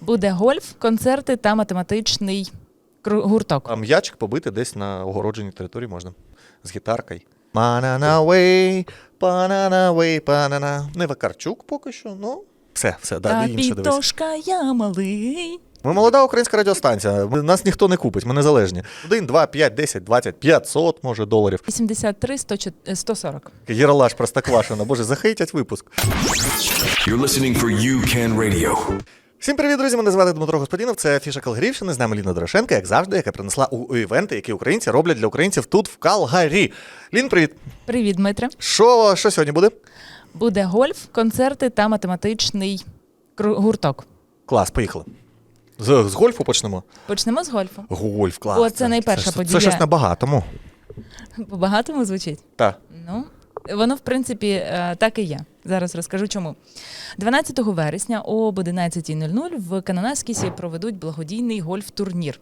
Буде гольф, концерти та математичний гурток. А м'ячик побити десь на огородженій території можна. З гітаркою. Банана way, банана way, банана. Не Вакарчук поки що, ну. Все, все, да, Та інше дивись. пітошка я малий. Ми молода українська радіостанція. Ми- Нас ніхто не купить, ми незалежні. 1, 2, 5, 10, 20, 500, може, доларів. 83 100, 140. Єралаш простоквашина. Боже, захейтять випуск. You're listening for UCAN Radio. Всім привіт, друзі! Мене звати Дмитро Господінов. Це Фіша Калгарівщини. З нами Ліна Дорошенко, як завжди, яка принесла у у івенти, які українці роблять для українців тут, в Калгарі. Лін, привіт. Привіт, Дмитре. Що, що сьогодні буде? Буде гольф, концерти та математичний гурток. Клас, поїхали. З, з гольфу почнемо. Почнемо з гольфу. Гольф, клас. О, це найперша це, подія. Це щось набагатому. По-багатому звучить. Так. Ну, воно, в принципі, е, так і є. Зараз розкажу чому. 12 вересня об 11.00 в Кананаскісі проведуть благодійний гольф-турнір.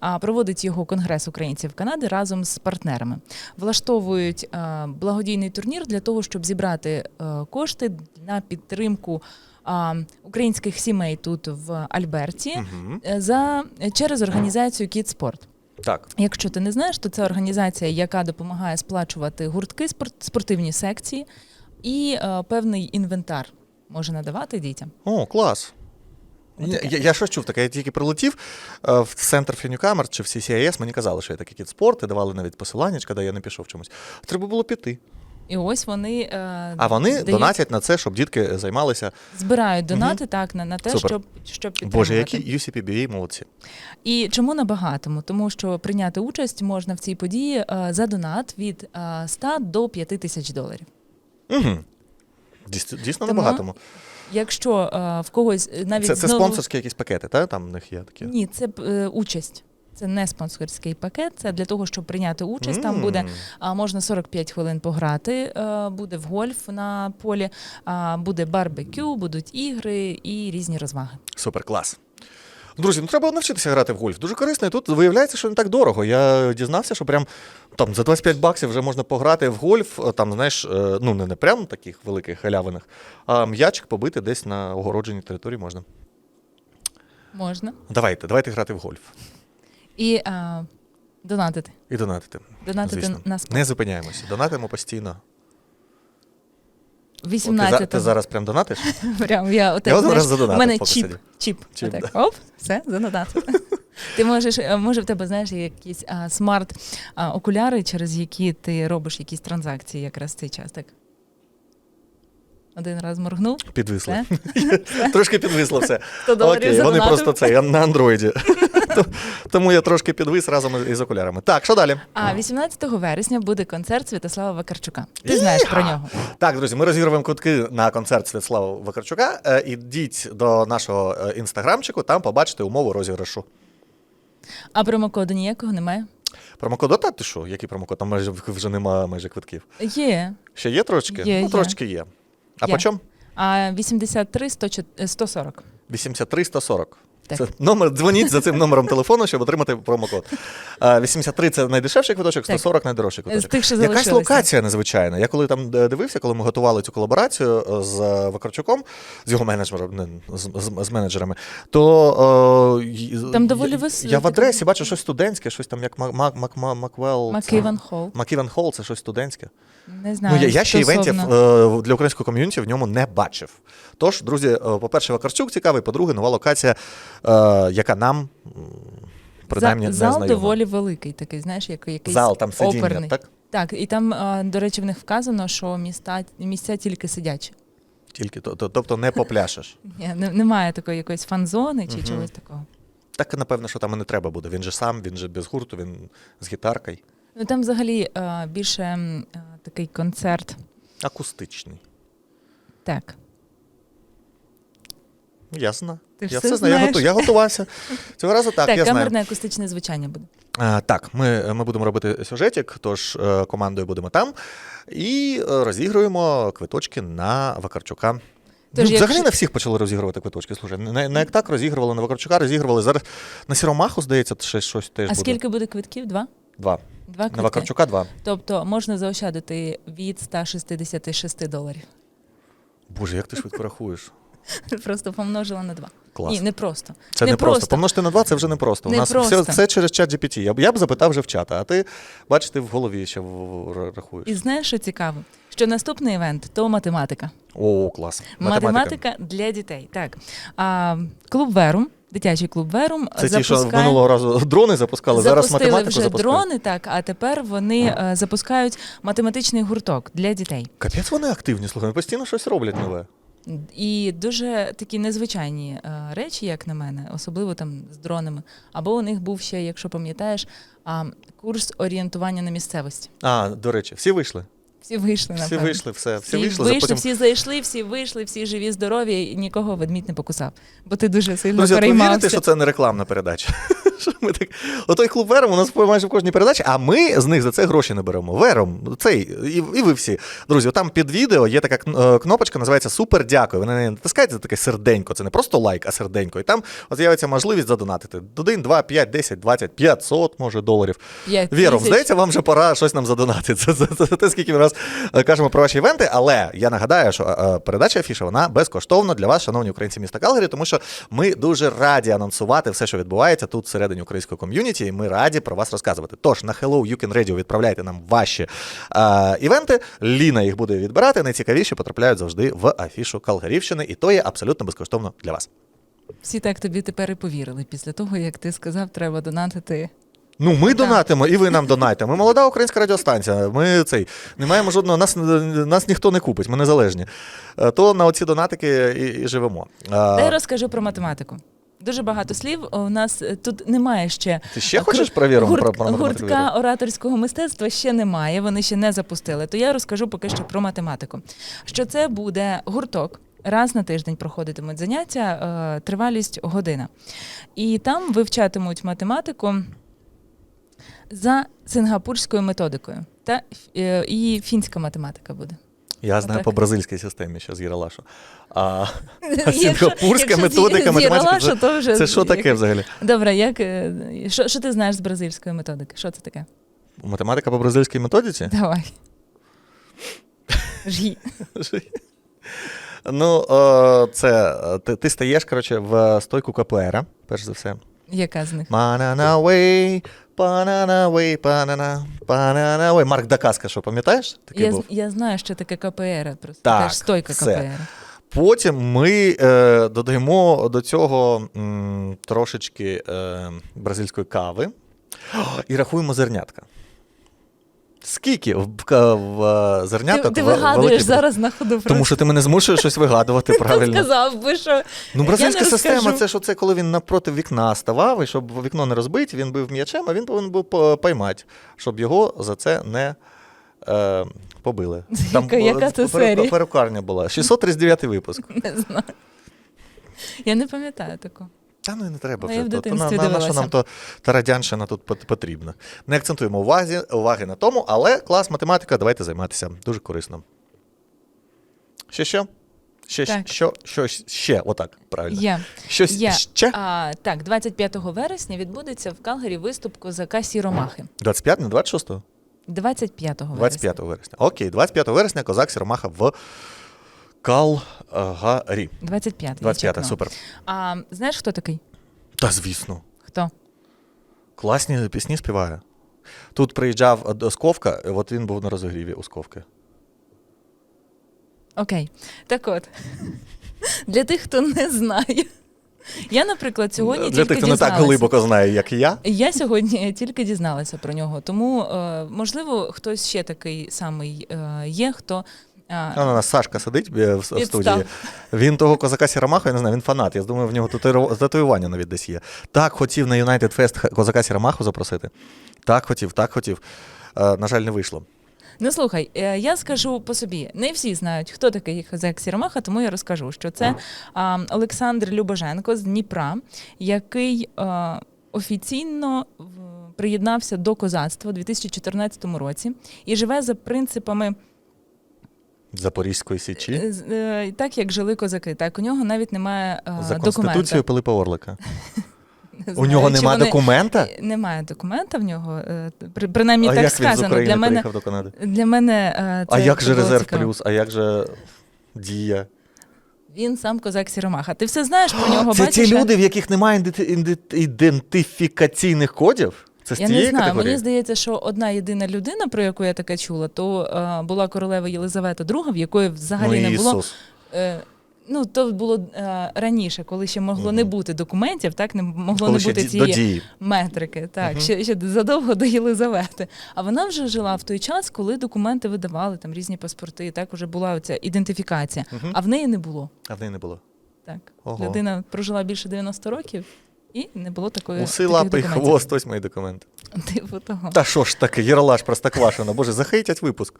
А проводить його Конгрес українців Канади разом з партнерами. Влаштовують е, благодійний турнір для того, щоб зібрати е, кошти на підтримку українських сімей тут в Альберті Угу. за через організацію Кідспорт. Так. Якщо ти не знаєш, то це організація, яка допомагає сплачувати гуртки, спорт, спортивні секції і е, певний інвентар може надавати дітям. О, клас. Я, я, я щось чув таке, я тільки прилетів е, в центр Фінюкамер чи в CCIS, мені казали, що є такий кіт спорт, і давали навіть посилання, коли я не пішов чомусь. Треба було піти. І ось вони е, А вони дають- донатять на це, щоб дітки займалися. збирають донати так на, на те, Супер. щоб, щоб підтримувати. Боже, які UCPBA молодці. І чому на багатому? Тому що прийняти участь можна в цій події е, за донат від е, 100 до 5 тисяч доларів. Угу. Дійсно, дійсно Тому набагатому. Якщо е, в когось е, навіть Це, це знову... спонсорські якісь пакети, так? Там в них є такі. Ні, це е, участь. Це не спонсорський пакет, це для того, щоб прийняти участь. Там М. буде а, можна 45 хвилин пограти, е, буде в гольф на полі, а, буде барбекю, будуть ігри і різні розваги. Супер, клас. Друзі, ну треба навчитися грати в гольф. Дуже корисно. І тут виявляється, що не так дорого. Я дізнався, що прям там за 25 баксів вже можна пограти в гольф. е, Там, знаєш, е, ну не, не прям таких великих халявиних, а м'ячик побити десь на огородженій території можна. Можна. Давайте, давайте грати в гольф. І а, донатити. І донатити. Донатити звісно. на спорт. Не зупиняємося. Донатимо постійно. О, Ти, ти зараз прям донатиш? Прям я, отак, Я знаєш, зараз У мене поки чіп. сидів. Чіп. Чіп, Отак. Оп, все, задонатив. Ти можеш, е, може в тебе знаєш якісь смарт-окуляри, через які ти робиш якісь транзакції якраз в цей час. Так. Один раз моргнув. Підвисло. Трошки підвисло все. Окей, вони просто це, я на андроїді. Тому я трошки підвис разом із окулярами. Так, що далі? А 18 вересня буде концерт Святослава Вакарчука. Ти знаєш про нього. Так, друзі, ми розігруємо кутки на концерт Святослава Вакарчука. Е, Ідіть до нашого е, інстаграмчику, там побачите умову розіграшу. А промокоду ніякого немає? Промокод, та ти що? Який промокод? Там майже вже немає майже квитків. Є. Ще є трошки? Є, ну, трошки є. А по чому? 83 140. 83 140. Так. Це номер, дзвоніть за цим номером телефону, щоб отримати промокод. 83 це найдешевший квиточок, Так. 140 найдорожчий квиточок. З тих, що Якась локація незвичайна. Я коли там е, дивився, коли ми готували цю колаборацію е, з е, Вакарчуком, з його менеджером, з, з, з менеджерами, то Там доволі я, вис- я в адресі бачу щось студентське, щось там як Мак, Мак, Мак, Мак, Маквел. Маківан Холл. Маківен Холл, це щось студентське. Не знаю. Ну, я, я ще івентів е, для українського ком'юніті в ньому не бачив. Тож, друзі, е, по-перше, Вакарчук цікавий, по-друге, нова локація, е, яка нам принаймні За- не зал знайома. доволі великий, такий, знаєш, як, якийсь Зал там сидіння, оперний. так? Так, і там, а, до речі, в них вказано, що міста, місця тільки сидячі. Тільки, то- то- тобто не попляшеш. Ні, не- немає такої якоїсь фан-зони чи Мгм. чогось такого. Так, напевно, що там і не треба буде. Він же сам, він же без гурту, він з гітаркою. Ну там взагалі а, більше м, такий концерт. Акустичний. Так. Ясно. Ти я все все знаю, я, готу, я готувався. Цього разу так, Так, я знаю. акустичне звучання буде. А, так, ми, ми будемо робити сюжетик, тож е, командою будемо там. І е, розігруємо квиточки на Вакарчука. Тож, ну, якщо- Взагалі не всіх почали розігрувати квиточки. Слушай, не, не як так розігрували на Вакарчука, розігрували зараз на Сіромаху, здається, ще щось теж А буде. скільки буде квитків? Два? Два. Два На. Вакарчука два. Тобто можна заощадити від 166 доларів. Боже, як ти швидко рахуєш. Просто помножила на два. Клас. Ні, не просто. Це не, просто. Помножити на два це вже не просто. У нас просто. все, все через чат GPT. Я, б- я б запитав вже в чата, а ти, бачите, в голові ще в- в- рахуєш. І знаєш, що цікаво? Що наступний івент то математика. О, клас. Математика, для дітей. Так. А, клуб Верум, дитячий клуб Верум Це ті, що минулого разу дрони запускали, зараз Запустили математику вже запускають. дрони, так, а тепер вони е, запускають математичний гурток для дітей. Капець вони активні, слухай, постійно щось роблять нове. І дуже такі незвичайні е, речі, як на мене, особливо там з дронами. Або у них був ще, якщо пам'ятаєш, а, курс орієнтування на місцевості. А, до речі, всі вийшли. Всі вийшли, Всі вийшли, все, всі, Всі вийшли. вийшли, потім... всі зайшли, всі вийшли, всі живі, здорові, і нікого ведмідь не покусав. Бо ти дуже сильно Друзі, переймався. ви вірите, що це не рекламна передача? Що ми так... Отой клуб Вером у нас майже в кожній передачі, а ми з них за це гроші не беремо. Вером, цей, і, і ви всі. Друзі, там під відео є така е, кнопочка, називається Супер дякую. Ви на неї натискаєте таке серденько. Це не просто лайк, а серденько. І там от з'явиться можливість задонатити. 1, 2, 5, 10, 20, 500, може, доларів. Віром, здається, вам вже пора щось нам задонатити. Це, це, це, це те, скільки ми раз е, кажемо про ваші івенти. Але я нагадаю, що е, передача Афіша вона безкоштовна для вас, шановні українці міста Калгарі, тому що ми дуже раді анонсувати все, що відбувається тут всередині української ком'юніті, і ми раді про вас розказувати. Тож на Hello You Can Radio відправляйте нам ваші е, івенти. Ліна їх буде відбирати. Найцікавіші потрапляють завжди в афішу Калгарівщини, і то є абсолютно безкоштовно для вас. Всі так тобі тепер і повірили після того, як ти сказав, треба донатити. Ну, ми донатимо, і ви нам донайте. Ми молода українська радіостанція. Ми цей не маємо жодного, нас, нас ніхто не купить, ми незалежні. Е, То на оці донатики і, і живемо. Та я розкажу про математику. Дуже багато слів. У нас е, тут немає ще. Ти ще Гур- хочеш перевіримо гурт- про, про? Гуртка ораторського мистецтва ще немає, вони ще не запустили. То я розкажу поки що про математику. Що це буде гурток. Раз на тиждень проходитимуть заняття, е, тривалість година. І там вивчатимуть математику за сингапурською методикою. Та е, і фінська математика буде. Я знаю по бразильській системі, що з Єралашу. А сингапурська методика математики. Це, то вже це що таке взагалі? Добре, як е, що, що ти знаєш з бразильської методики? Що це таке? Математика по бразильській методиці? Давай. Жгі. Ну, е, це е, ти, ти стаєш, коротше, в стойку КПР, перш за все. Яка з них? Банана way, Banana way, Banana, Banana way. Марк Дакаска, що пам'ятаєш? Такий Я, був. я знаю, що таке КПР. Просто Так, теж стойка все. КПР. Потім ми е, додаємо до цього м, трошечки е, бразильської кави і рахуємо зернятка. Скільки в, в, в е, Ти, ти вигадуєш зараз на ходу просто. Тому що ти мене змушуєш щось вигадувати правильно. сказав би, що Ну, бразильська система це що це коли він напроти вікна ставав, і щоб вікно не розбити, він бив м'ячем, а він повинен був поймати, щоб його за це не е, побили. Яка- яка це серія? перукарня була. 639 випуск. не знаю. Я не пам'ятаю такого. Та ну і не треба Ну, вже. То, то, на, на, на що нам то та радянщина тут потрібна. Не акцентуємо увазі, уваги на тому, але клас математика, давайте займатися. Дуже корисно. Ще що? Ще, Так. що, що ще, отак, правильно. Я. Щось Я. ще? А, так, 25 вересня відбудеться в Калгарі виступ козака Сіромахи. 25, не 26? 25 вересня. 25 вересня. Окей, 25 вересня козак Сіромаха в Калгарі. 25. 25, супер. А знаєш, хто такий? Та звісно. Хто? Класні пісні співає. Тут приїжджав Сковка, от він був на розогріві у Сковки. Окей. Так от, для тих, хто не знає. Я, наприклад, сьогодні Для тільки тих, хто не так глибоко знає, як і я. Я сьогодні тільки дізналася про нього. Тому, е, можливо, хтось ще такий самий е, є, хто. Е, А, у нас Сашка сидить е, в, Підстав. студії. Він того козака Сіромаха, я не знаю, він фанат. Я думаю, в нього татуювання навіть десь є. Так хотів на United Fest козака Сіромаху запросити. Так хотів, так хотів. Е, на жаль, не вийшло. Ну слухай, е, я скажу по собі. Не всі знають, хто такий Козак Сіромаха, тому я розкажу, що це а, Олександр Любоженко з Дніпра, який а, офіційно приєднався до козацтва у 2014 році і живе за принципами Запорізької січі. е, е, так, як жили козаки. Так, у нього навіть немає За документа. Конституцією Пилипа Орлика. Не У нього немає вони- документа? Е, Немає документа в нього. е, при- Принаймні а так як він з сказано. України Для мене, приїхав до Канади? для мене е, А це як же резерв цікаво. плюс? А як же дія? Він сам козак Сіромаха. Ти все знаєш про нього, Це бачиш? ті люди, в яких немає ідентифікаційних кодів? Це з Я не знаю. категорії? Мені здається, що одна єдина людина, про яку я таке чула, то е, була королева Єлизавета II, в якої взагалі ну, не було. Е, ну, то було е, раніше, коли ще могло не бути документів, так не могло Коли не бути цієї метрики. Так, Мгм. ще, ще задовго до Єлизавети. А вона вже жила в той час, коли документи видавали, там різні паспорти, так вже була оця ідентифікація. Мгм. А в неї не було. А в неї не було. Так. Ого. Людина прожила більше 90 років. І не було такої Уси, таких лапи, документів. хвост, ось мої документи. Типу того. Та що ж таке, Єралаш, простоквашина, боже, захейтять випуск.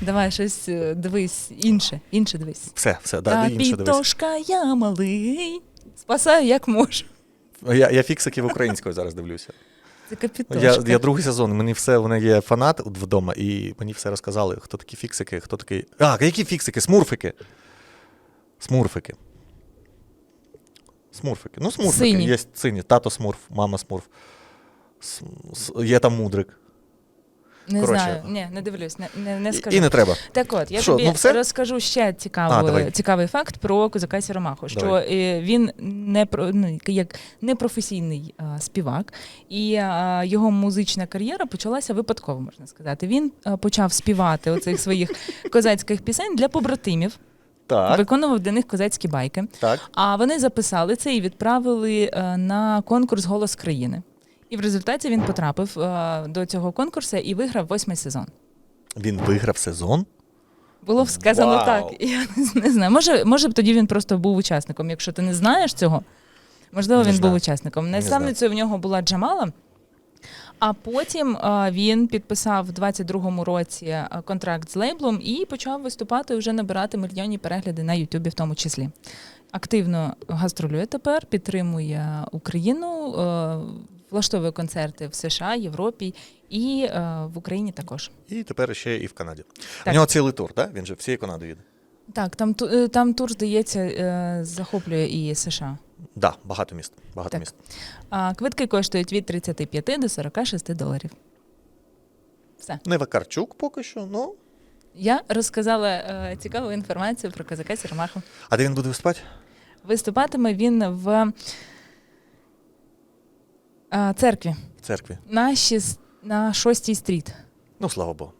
Давай щось е, дивись, інше, інше дивись. Все, все, да, інше дивись. Капітошка, я малий. Спасаю як можу. Я, я фіксиків українською зараз дивлюся. Це капітошка. Я, я другий сезон, мені все, в мене є фанат от вдома, і мені все розказали, хто такі фіксики, хто такий. А, які фіксики? Смурфики. Смурфики. Смурфики. Ну, смурфики. Сині. Є сині. Тато смурф, мама смурф. С- с- Є там мудрик. не коротше. знаю, ні, не дивлюсь, не, не, не скажу. і не треба. Так от, я Що, тобі ну все? розкажу ще А, давай. цікавий факт про козака Сіромаху, що Давай. е, він не про ну, як непрофесійний а, співак, і а, його музична кар'єра почалася випадково, можна сказати. Він а, почав співати оцих своїх козацьких пісень для побратимів, Так, виконував для них козацькі байки. так. А вони записали це і відправили е, на конкурс Голос країни. І в результаті він потрапив е, до цього конкурсу і виграв восьмий сезон. Він виграв сезон. Було сказано Вау. так. Я не, не знаю. Може, може б тоді він просто був учасником. Якщо ти не знаєш цього, можливо, Не він знаю. був учасником. Не Наставницею в нього була Джамала. А потім е, він підписав в 22-му році е, контракт з лейблом і почав виступати вже набирати мільйонні перегляди на Ютубі, в тому числі. Активно гастролює тепер, підтримує Україну, е, влаштовує концерти в США, Європі і в Україні також. І тепер ще і в Канаді. Так. У нього цілий тур, так? Він же всією Канадою їде. Так, там, там тур, здається, захоплює і США. Так, да, багато міст. Багато Так. міст. А квитки коштують від 35 до 46 доларів. Все. Не Вакарчук поки що, ну. Я розказала е, цікаву інформацію про козака Сірмаху. А де він буде виступати? Виступатиме він в е, церкві В церкві. на, шіс- на 6 стріт. Ну, слава Богу.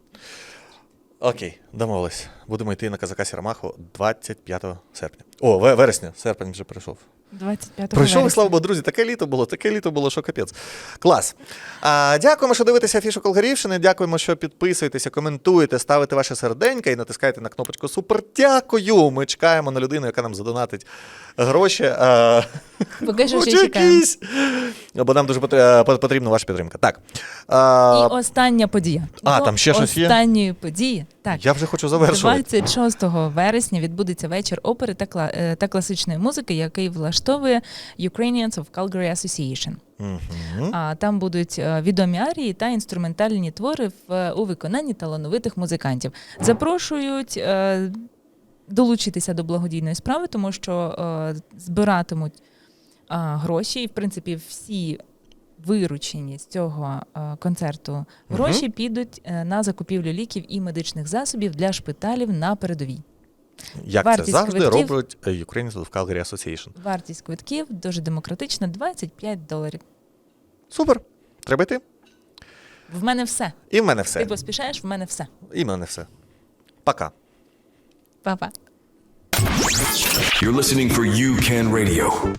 Окей, домовились. Будемо йти на казака Сірамаху 25 серпня. О, вересня, серпень вже прийшов. 25 Пройшов, слава Богу, друзі, таке літо було, таке літо було, що капець. Клас. А, дякуємо, що дивитеся афішу Колгарівщини. Дякуємо, що підписуєтеся, коментуєте, ставите ваше серденька і натискаєте на кнопочку Супер. Дякую. Ми чекаємо на людину, яка нам задонатить гроші. А, Поки що чекаємо. Бо нам дуже е, потрібна ваша підтримка. Так. А, І остання подія. А, До там ще щось є? Останньої події. Так. я вже хочу завершувати. 26 вересня відбудеться вечір опери та, кла- е, та класичної музики, який влаштовує Ukrainians of Calgary Association. Мгм. А там будуть е, відомі арії та інструментальні твори в, у виконанні талановитих музикантів. Запрошують долучитися до благодійної справи, тому що е, збиратимуть гроші, і в принципі всі. Виручені з цього концерту гроші підуть е, на закупівлю ліків і медичних засобів для шпиталів на передовій. Як вартість це завжди квитків- роблять е, Ukrainians of Calgary Association. Вартість квитків дуже демократична 25 доларів. Супер. Треба йти. В мене все. І в мене все. Ти поспішаєш, в мене все. І в мене все. Пока. Па-па. You're listening for UCAN Radio.